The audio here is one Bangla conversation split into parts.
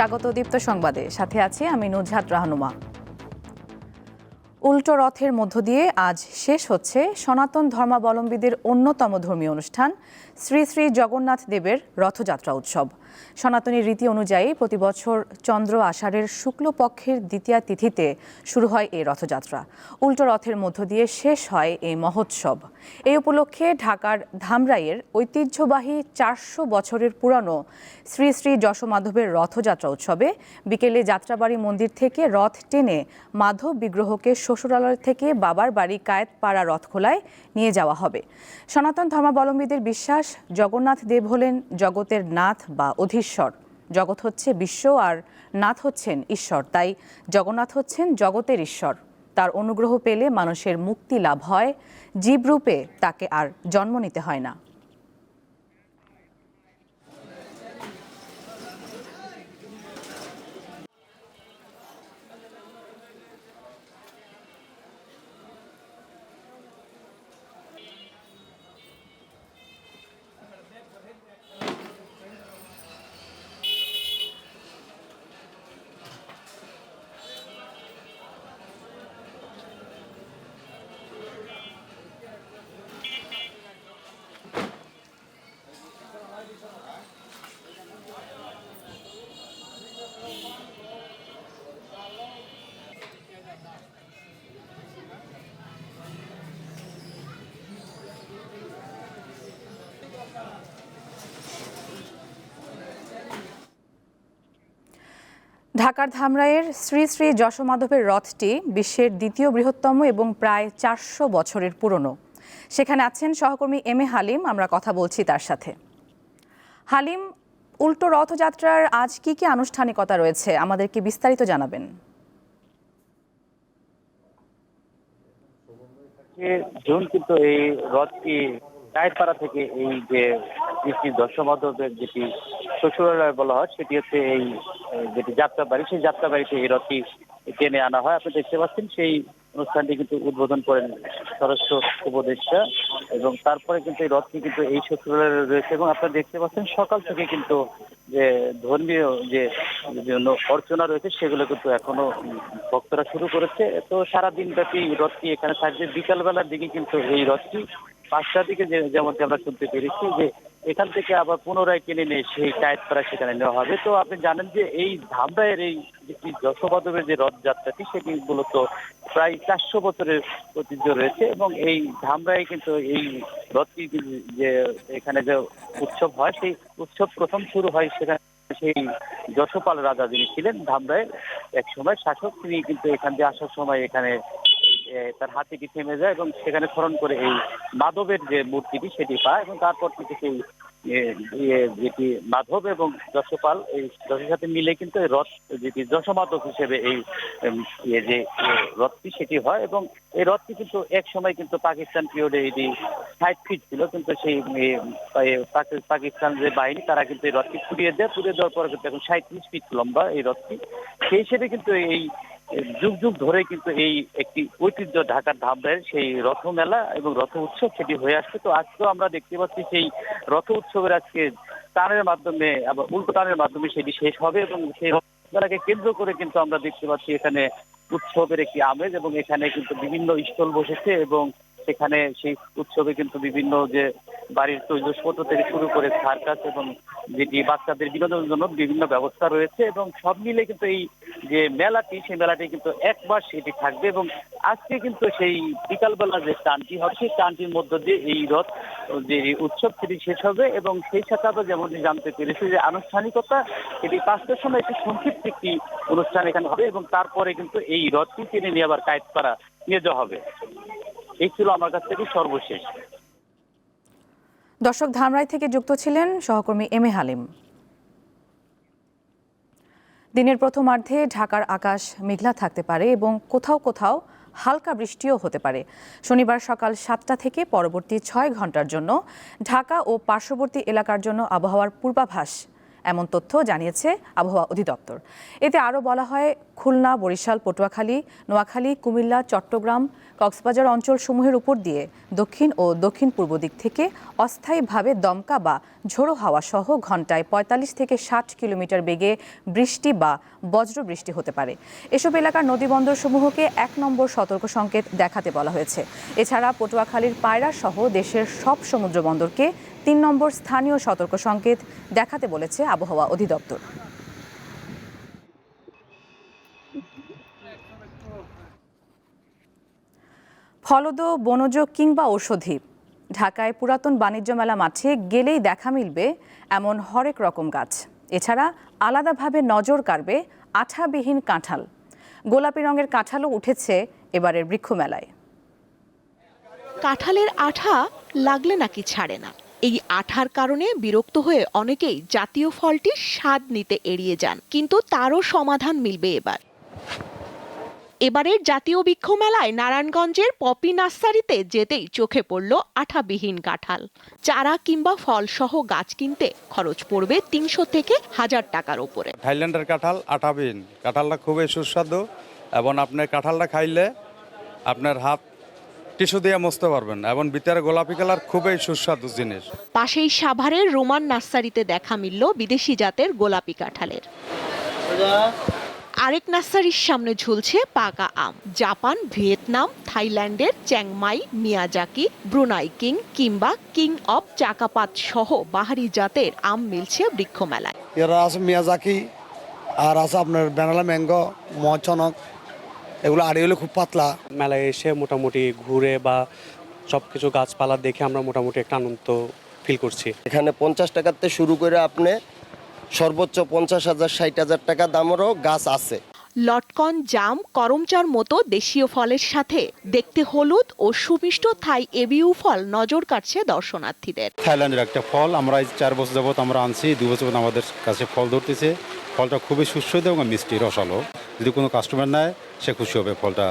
স্বাগত দীপ্ত সংবাদে। সাথে আছি আমি নুজহাত রাহনুমা। উল্টো রথের মধ্য দিয়ে আজ শেষ হচ্ছে সনাতন ধর্মাবলম্বীদের অন্যতম ধর্মীয় অনুষ্ঠান শ্রী শ্রী জগন্নাথ দেবের রথযাত্রা উৎসব। সনাতনী রীতি অনুযায়ী প্রতি বছর চন্দ্র আষাঢ়ের শুক্লপক্ষের দ্বিতীয়া তিথিতে শুরু হয় এই রথযাত্রা। উল্টো রথের মধ্য দিয়ে শেষ হয় এই মহোৎসব। এই উপলক্ষে ঢাকার ধামরাইয়ের ঐতিহ্যবাহী চারশো বছরের পুরানো শ্রী শ্রী যশোমাধবের রথযাত্রা উৎসবে বিকেলে যাত্রাবাড়ি মন্দির থেকে রথ টেনে মাধব বিগ্রহকে শ্বশুরালয় থেকে বাবার বাড়ি কায়েতপাড়া রথখোলায় নিয়ে যাওয়া হবে। সনাতন ধর্মাবলম্বীদের বিশ্বাস, জগন্নাথ দেব হলেন জগতের নাথ বা অধীশ্বর। জগৎ হচ্ছে বিশ্ব আর নাথ হচ্ছেন ঈশ্বর। তাই জগন্নাথ হচ্ছেন জগতের ঈশ্বর। তার অনুগ্রহ পেলে মানুষের মুক্তি লাভ হয়। জীবরূপে তাকে আর জন্ম নিতে হয় না। ঢাকার ধামরাইয়ের শ্রী শ্রী যশোমাধবের রথটি বিশ্বের দ্বিতীয় বৃহত্তম এবং প্রায় চারশো বছরের পুরনো। সেখানে আছেন সহকর্মী এম এ হালিম, আমরা কথা বলছি তার সাথে। হালিম, উল্টো রথযাত্রার আজ কি কি আনুষ্ঠানিকতা রয়েছে? আমাদেরকে বিস্তারিত জানাবেন। জুন কিন্তু এই রথটি কায়েতপাড়া থেকে এই যে দশমাধবের যেটি শ্বশুরালয় বলা হয়, সেটি হচ্ছে এই যেটি যাত্রাবাড়ি, সেই যাত্রাবাড়িতে এই রথটি টেনে আনা হয়। আপনি দেখতে পাচ্ছেন সেই অনুষ্ঠানটি কিন্তু উদ্বোধন করেন স্বরাষ্ট্র উপদেষ্টা এবং তারপরে কিন্তু এই রথটি কিন্তু এই শ্বশুরালয়ে রয়েছে এবং আপনারা দেখতে পাচ্ছেন সকাল থেকে কিন্তু যে ধর্মীয় যে বিভিন্ন অর্চনা রয়েছে, সেগুলো কিন্তু এখনও ভক্তরা শুরু করেছে। তো সারাদিন ব্যাপী রথটি এখানে থাকবে। বিকালবেলার দিকে কিন্তু এই রথটি পাঁচটার দিকে যেমনটি আমরা শুনতে পেরেছি যে এখান থেকে আবার পুনরায় কিনে নিয়ে সেই কায়েতপাড়া সেখানে নেওয়া হবে। তো আপনি জানেন যে এই ধামরাইয়ের এই যেটি যে রথযাত্রাটি, সেটি মূলত প্রায় চারশো বছরের ঐতিহ্য রয়েছে এবং এই ধামরায় কিন্তু এই রথটি যে এখানে যে উৎসব হয়, সেই উৎসব প্রথম শুরু হয় সেখানে সেই যশোপাল রাজা যিনি ছিলেন, ধামরাইয়ের এক সময় শাসক। তিনি কিন্তু এখান দিয়ে আসার সময় এখানে তার হাতিটি থেমে যায় এবং সেখানে খনন করে এই মাধবের যে মূর্তিটি সেটি পায় এবং তারপর থেকে সেই ইয়ে, যেটি মাধব এবং যশোপাল এই যশের সাথে মিলে কিন্তু রথ যেটি যশমাধব হিসেবে এই ইয়ে যে রথটি সেটি হয় এবং এই রথটি কিন্তু এক সময় কিন্তু পাকিস্তান পিরিয়ডে এটি ষাট ফিট ছিল কিন্তু সেই পাকিস্তান যে বাহিনী তারা কিন্তু এই রথটি পুড়িয়ে দেয়। পুড়িয়ে দেওয়ার পরে কিন্তু এখন সাঁত্রিশ ফিট লম্বা এই রথটি। সেই হিসেবে কিন্তু এই যুগ যুগ ধরে কিন্তু এই একটি ঐতিহ্য ঢাকার ধামরাইয়ের সেই রথ মেলা এবং রথ উৎসব সেটি হয়ে আসছে। তো আজকেও আমরা দেখতে পাচ্ছি সেই রথ উৎসবের আজকে টানের মাধ্যমে আবার উল্টো টানের মাধ্যমে সেটি শেষ হবে এবং সেই মেলাকে কেন্দ্র করে কিন্তু আমরা দেখতে পাচ্ছি এখানে উৎসবের একটি আমেজ এবং এখানে কিন্তু বিভিন্ন স্টল বসেছে এবং সেখানে সেই উৎসবে কিন্তু বিভিন্ন যে বাড়ির তৈজসপত্র থেকে শুরু করে সার্কাস এবং যেটি বাচ্চাদের বিনোদনের জন্য বিভিন্ন ব্যবস্থা রয়েছে এবং সব মিলে কিন্তু এই যে মেলাটি, সেই মেলাটি কিন্তু এক মাস এটি থাকবে এবং আজকে কিন্তু সেই বিকালবেলা যে টানটি হবে, সেই টানটির মধ্য দিয়ে এই রথ, যে উৎসব সেটি শেষ হবে এবং সেই সাথে আমরা যেমন জানতে পেরেছি যে আনুষ্ঠানিকতা, এটি পাঁচটার সময় একটি সংক্ষিপ্ত একটি অনুষ্ঠান এখানে হবে এবং তারপরে কিন্তু এই রথটি টেনে নিয়ে আবার কায়েতপাড়া নিয়ে যাওয়া হবে। এই ছিল আমার কাছ থেকে সর্বশেষ। দর্শক ধামরাই থেকে যুক্ত ছিলেন সহকর্মী এম এ হালিম। দিনের প্রথমার্ধে ঢাকার আকাশ মেঘলা থাকতে পারে এবং কোথাও কোথাও হালকা বৃষ্টিও হতে পারে। শনিবার সকাল সাতটা থেকে পরবর্তী ছয় ঘণ্টার জন্য ঢাকা ও পার্শ্ববর্তী এলাকার জন্য আবহাওয়ার পূর্বাভাস এমন তথ্য জানিয়েছে আবহাওয়া অধিদপ্তর। এতে আরও বলা হয়, খুলনা, বরিশাল, পটুয়াখালী, নোয়াখালী, কুমিল্লা, চট্টগ্রাম, কক্সবাজার অঞ্চলসমূহের উপর দিয়ে দক্ষিণ ও দক্ষিণ পূর্ব দিক থেকে অস্থায়ীভাবে দমকা বা ঝোড়ো হাওয়া সহ ঘন্টায় পঁয়তাল্লিশ থেকে ষাট কিলোমিটার বেগে বৃষ্টি বা বজ্র বৃষ্টি হতে পারে। এসব এলাকার নদীবন্দরসমূহকে এক নম্বর সতর্ক সংকেত দেখাতে বলা হয়েছে। এছাড়া পটুয়াখালীর পায়রা সহ দেশের সব সমুদ্র বন্দরকে তিন নম্বর স্থানীয় সতর্ক সংকেত দেখাতে বলেছে আবহাওয়া অধিদপ্তর। ফলদ, বনজ কিংবা ঔষধি। ঢাকায় পুরাতন বাণিজ্য মেলা মাঠে গেলেই দেখা মিলবে এমন হরেক রকম গাছ। এছাড়া আলাদাভাবে নজর কাড়বে আঠাবিহীন কাঁঠাল। গোলাপি রঙের কাঁঠালও উঠেছে এবারের বৃক্ষ মেলায় কাঁঠালের আঠা লাগলে নাকি ছাড়ে না। এই আঠার কারণে বিরক্ত হয়ে অনেকেই জাতীয় ফলটির স্বাদ নিতে এড়িয়ে যান, কিন্তু তারও সমাধান মিলবে এবার। এবারের জাতীয় বৃক্ষ মেলায় নারায়ণগঞ্জের পপি নার্সারিতে যেতেই চোখে পড়ল আঠাবিহীন কাঁঠাল। চারা কিংবা ফলসহ গাছ কিনতে খরচ পড়বে তিনশো থেকে হাজার টাকার ওপরে। থাইল্যান্ডের কাঁঠাল আঠাবিন কাঁঠালটা খুবই সুস্বাদু এবং আপনার কাঁঠালটা খাইলে আপনার হাত টিস্যু দিয়ে মুছতে পারবেন এবং ভিতরে গোলাপি কালার খুবই সুস্বাদু জিনিস। পাশেই সাভারের রোমান নার্সারিতে দেখা মিলল বিদেশি জাতের গোলাপি কাঁঠালের। আরেক নার্সারির সামনে ঝুলছে পাকা আম। জাপান ভিয়েতনাম থাইল্যান্ডের Chiang Mai Miyazaki Brunei king কিংবা কিং অব চাকাপাত সহ বাহারি জাতের আম মিলছে বৃক্ষ মেলায় এরা আছে মিয়াজাকি আর আছে আপনার বেনালা ম্যাঙ্গো মচনক এগুলো আড়ি হলে খুব পাতলা। মেলায় এসে মোটামুটি ঘুরে বা সব কিছু গাছপালা দেখে আমরা মোটামুটি একটা আনন্দ ফিল করছি। এখানে পঞ্চাশ টাকাতে শুরু করে আপনি সর্বোচ্চ পঞ্চাশ হাজার ষাট হাজার টাকা দামেরও গাছ আছে। লটকন জাম করমচার মতো দেশীয় ফলের সাথে দেখতে হলুদ ও সুমিষ্ট থাই এবিউ ফল নজর কাটছে দর্শনার্থীদের। থাইল্যান্ডের একটা ফল আমরা এই চার বছর যাবত আমরা আনছি দু বছর আমাদের কাছে ফল ধরতেছে। ফলটা খুবই সুস্বাদু এবং মিষ্টি রসালো। যদি কোনো কাস্টমার নেয় সে খুশি হবে ফলটা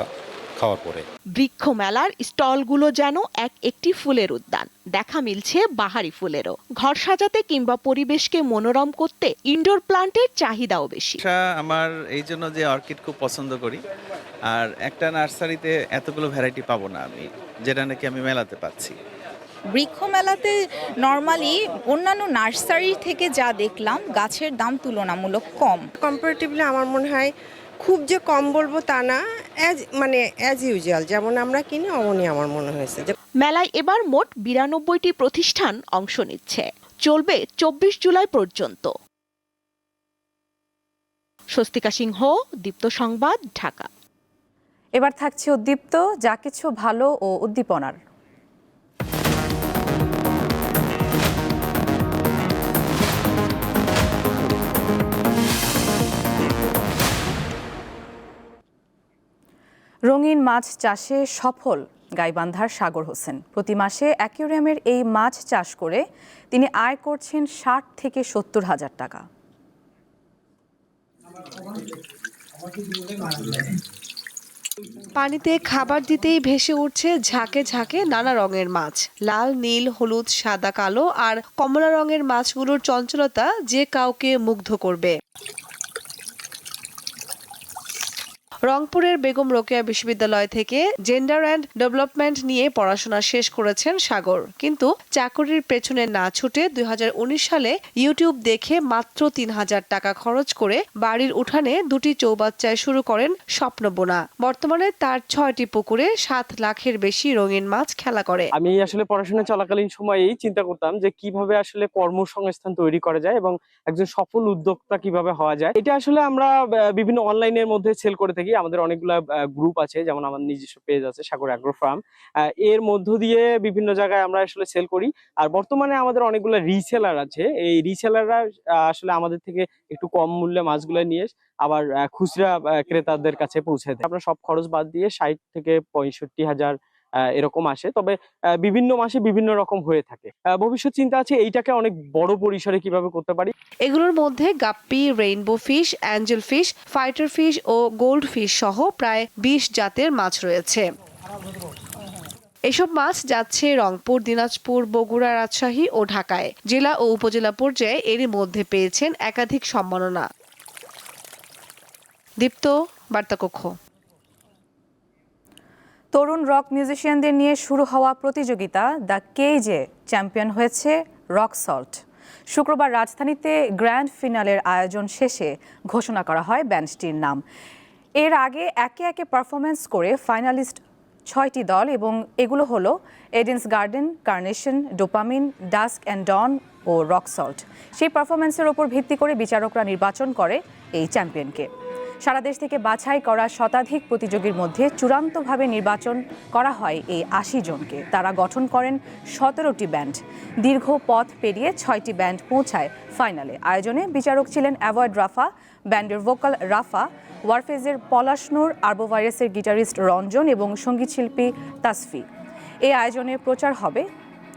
খাওয়ার পরে। বৃক্ষ মেলার স্টলগুলো যেন এক একটি ফুলের উদ্যান। দেখা মিলছে বাহারি ফুলেরও। ঘর সাজাতে কিংবা পরিবেশকে মনোরম করতে ইনডোর প্লান্টের চাহিদাও বেশি। আমার এই জন্য যে অর্কিড খুব পছন্দ করি আর একটা নার্সারিতে এতগুলো ভ্যারাইটি পাবো না আমি যেটা নাকি আমি মেলাতে পাচ্ছি। বৃক্ষ মেলাতে নর্মালি অন্যান্য নার্সারি থেকে যা দেখলাম গাছের দাম তুলনামূলক কম। কম্পারেটিভলি আমার মনে হয় খুব যে কম বলব তা না অ্যাজ মানে অ্যাজ ইউজুয়াল যেমন আমরা কিনি অমনই আমার মনে হয়েছে। মেলায় এবার মোট বিরানব্বইটি প্রতিষ্ঠান অংশ নিচ্ছে। চলবে চব্বিশ জুলাই পর্যন্ত। স্বস্তিকা সিংহ দীপ্ত সংবাদ ঢাকা। এবার থাকছে উদ্দীপ্ত যা কিছু ভালো ও উদ্দীপনার। রঙিন মাছ চাষে সফল গাইবান্ধার সাগর হোসেন। প্রতি মাসে অ্যাকুরিয়ামের এই মাছ চাষ করে তিনি আয় করছেন ষাট থেকে সত্তর হাজার টাকা। পানিতে খাবার দিতেই ভেসে উঠছে ঝাঁকে ঝাঁকে নানা রঙের মাছ। লাল, নীল, হলুদ, সাদা, কালো আর কমলা রঙের মাছগুলোর চঞ্চলতা যে কাউকে মুগ্ধ করবে। রংপুরের বেগম রোকেয়া বিশ্ববিদ্যালয় থেকে জেন্ডার অ্যান্ড ডেভেলপমেন্ট নিয়ে পড়াশোনা শেষ করেছেন সাগর। কিন্তু চাকরির পেছনে না ছুটে দুই সালে ইউটিউব দেখে মাত্র তিন হাজার টাকা খরচ করে বাড়ির উঠানে দুটি চৌবাচ্চায় শুরু করেন স্বপ্ন বোনা বর্তমানে তার ছয়টি পুকুরে সাত লাখের বেশি রঙিন মাছ খেলা করে। আমি আসলে পড়াশোনা চলাকালীন সময়েই চিন্তা করতাম যে কীভাবে আসলে কর্মসংস্থান তৈরি করা যায় এবং একজন সফল উদ্যোক্তা কীভাবে হওয়া যায়। এটা আসলে আমরা বিভিন্ন অনলাইনের মধ্যে সেল করে থাকি। আমাদের অনেকগুলো গ্রুপ আছে, যেমন আমার নিজস্ব পেজ আছে, সাগর অ্যাগ্রো ফার্ম এর মধ্য দিয়ে বিভিন্ন জায়গায় আমরা আসলে সেল করি। আর বর্তমানে আমাদের অনেকগুলো রিসেলার আছে। এই রিসেলাররা আসলে আমাদের থেকে একটু কম মূল্যে মাছগুলো নিয়ে আবার খুচরা ক্রেতাদের কাছে পৌঁছে দেয়। আপনার সব খরচ বাদ দিয়ে ষাট থেকে পঁয়ষট্টি হাজার এরকম আসে। তবে বিভিন্ন মাসে বিভিন্ন রকম হয়ে থাকে। ভবিষ্যৎ চিন্তা আছে এইটাকে অনেক বড় পরিসরে কীভাবে করতে পারি। এগুলোর মধ্যে guppy, rainbow fish, angel fish, fighter fish ও গোল্ড ফিশ সহ প্রায় বিশ জাতের মাছ রয়েছে। এসব মাছ যাচ্ছে রংপুর, দিনাজপুর, বগুড়া, রাজশাহী ও ঢাকায়। জেলা ও উপজেলা পর্যায়ে এরই মধ্যে পেয়েছেন একাধিক সম্মাননা। দীপ্ত, বার্তাকক্ষ। তরুণ রক মিউজিশিয়ানদের নিয়ে শুরু হওয়া প্রতিযোগিতা দ্য কেজে চ্যাম্পিয়ন হয়েছে রক সল্ট। শুক্রবার রাজধানীতে গ্র্যান্ড ফিনালের আয়োজন শেষে ঘোষণা করা হয় ব্যান্ডটির নাম। এর আগে একে একে পারফরমেন্স করে ফাইনালিস্ট ছয়টি দল এবং এগুলো হলো Eden's garden, carnation, dopamine, dusk and dawn O rock salt. সেই পারফরমেন্সের ওপর ভিত্তি করে বিচারকরা নির্বাচন করে এই চ্যাম্পিয়নকে। সারা দেশ থেকে বাছাই করা শতাধিক প্রতিযোগীর মধ্যে চূড়ান্তভাবে নির্বাচন করা হয় এই আশি জনকে। তারা গঠন করেন সতেরোটি ব্যান্ড। দীর্ঘ পথ পেরিয়ে ছয়টি ব্যান্ড পৌঁছায় ফাইনালে। আয়োজনে বিচারক ছিলেন অ্যাভয়েড রাফা, ব্যান্ডের ভোকাল রাফা, ওয়ারফেজের পলাশনুর আর্বোভাইরাসের গিটারিস্ট রঞ্জন এবং সঙ্গীতশিল্পী তাসফি। এই আয়োজনে প্রচার হবে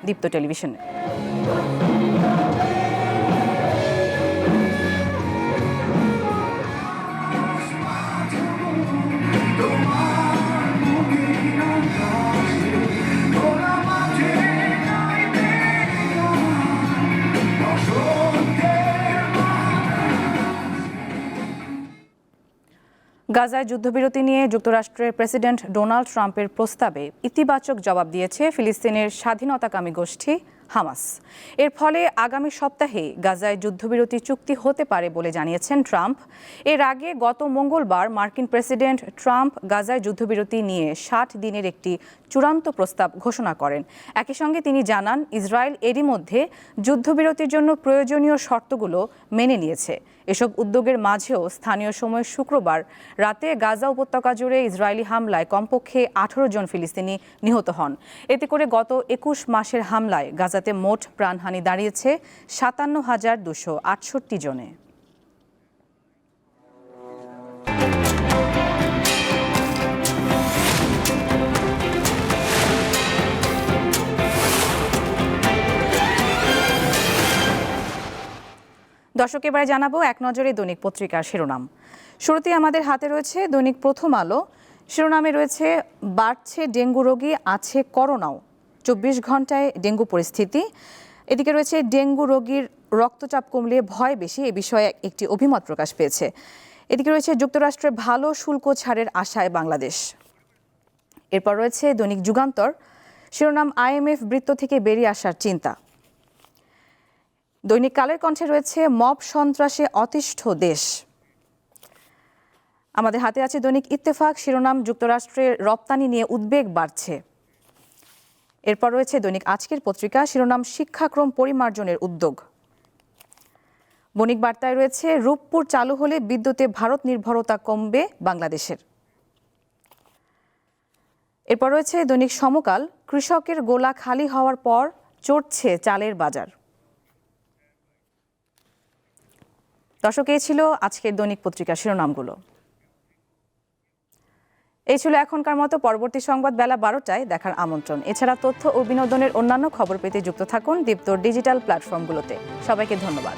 দীপ্ত টেলিভিশনে। গাজায় যুদ্ধবিরতি নিয়ে যুক্তরাষ্ট্রের প্রেসিডেন্ট ডোনাল্ড ট্রাম্পের প্রস্তাবে ইতিবাচক জবাব দিয়েছে ফিলিস্তিনের স্বাধীনতাকামী গোষ্ঠী হামাস। এর ফলে আগামী সপ্তাহে গাজায় যুদ্ধবিরতি চুক্তি হতে পারে বলে জানিয়েছেন ট্রাম্প। এর আগে গত মঙ্গলবার মার্কিন প্রেসিডেন্ট ট্রাম্প গাজায় যুদ্ধবিরতি নিয়ে ষাট দিনের একটি চূড়ান্ত প্রস্তাব ঘোষণা করেন। একই সঙ্গে তিনি জানান, ইসরায়েল এরই মধ্যে যুদ্ধবিরতির জন্য প্রয়োজনীয় শর্তগুলো মেনে নিয়েছে। এসব উদ্যোগের মাঝেও স্থানীয় সময় শুক্রবার রাতে গাজা উপত্যকা জুড়ে ইসরায়েলি হামলায় কমপক্ষে আঠারো জন ফিলিস্তিনি নিহত হন। এতে করে গত একুশ মাসের হামলায় গাজাতে মোট প্রাণহানি দাঁড়িয়েছে সাতান্ন হাজার দুশো আটষট্টি জনে। দর্শক, এবারে জানাব এক নজরে দৈনিক পত্রিকার শিরোনাম। শুরুতেই আমাদের হাতে রয়েছে দৈনিক প্রথম আলো। শিরোনামে রয়েছে, বাড়ছে ডেঙ্গু রোগী, আছে করোনাও। চব্বিশ ঘন্টায় ডেঙ্গু পরিস্থিতি। এদিকে রয়েছে, ডেঙ্গু রোগীর রক্তচাপ কমলে ভয় বেশি, এ বিষয়ে একটি অভিমত প্রকাশ পেয়েছে। এদিকে রয়েছে, যুক্তরাষ্ট্রে ভালো শুল্ক ছাড়ের আশায় বাংলাদেশ। এরপর রয়েছে দৈনিক যুগান্তর। শিরোনাম আইএমএফ বৃত্ত থেকে বেরিয়ে আসার চিন্তা। দৈনিক কালের কণ্ঠে রয়েছে, মব সন্ত্রাসে অতিষ্ঠ দেশ। আমাদের হাতে আছে দৈনিক ইত্তেফাক, শিরোনাম যুক্তরাষ্ট্রের রপ্তানি নিয়ে উদ্বেগ বাড়ছে। এরপর রয়েছে দৈনিক আজকের পত্রিকা, শিরোনাম শিক্ষাক্রম পরিমার্জনের উদ্যোগ। বণিক বার্তায় রয়েছে, রূপপুর চালু হলে বিদ্যুতে ভারত নির্ভরতা কমবে বাংলাদেশের। এরপর রয়েছে দৈনিক সমকাল, কৃষকের গোলা খালি হওয়ার পর চড়ছে চালের বাজার। দর্শক, এই ছিল আজকের দৈনিক পত্রিকার শিরোনামগুলো। এই ছিল এখনকার মতো পরবর্তী সংবাদ বেলা বারোটায় দেখার আমন্ত্রণ। এছাড়া তথ্য ও বিনোদনের অন্যান্য খবর পেতে যুক্ত থাকুন দীপ্তর ডিজিটাল প্ল্যাটফর্মগুলোতে। সবাইকে ধন্যবাদ।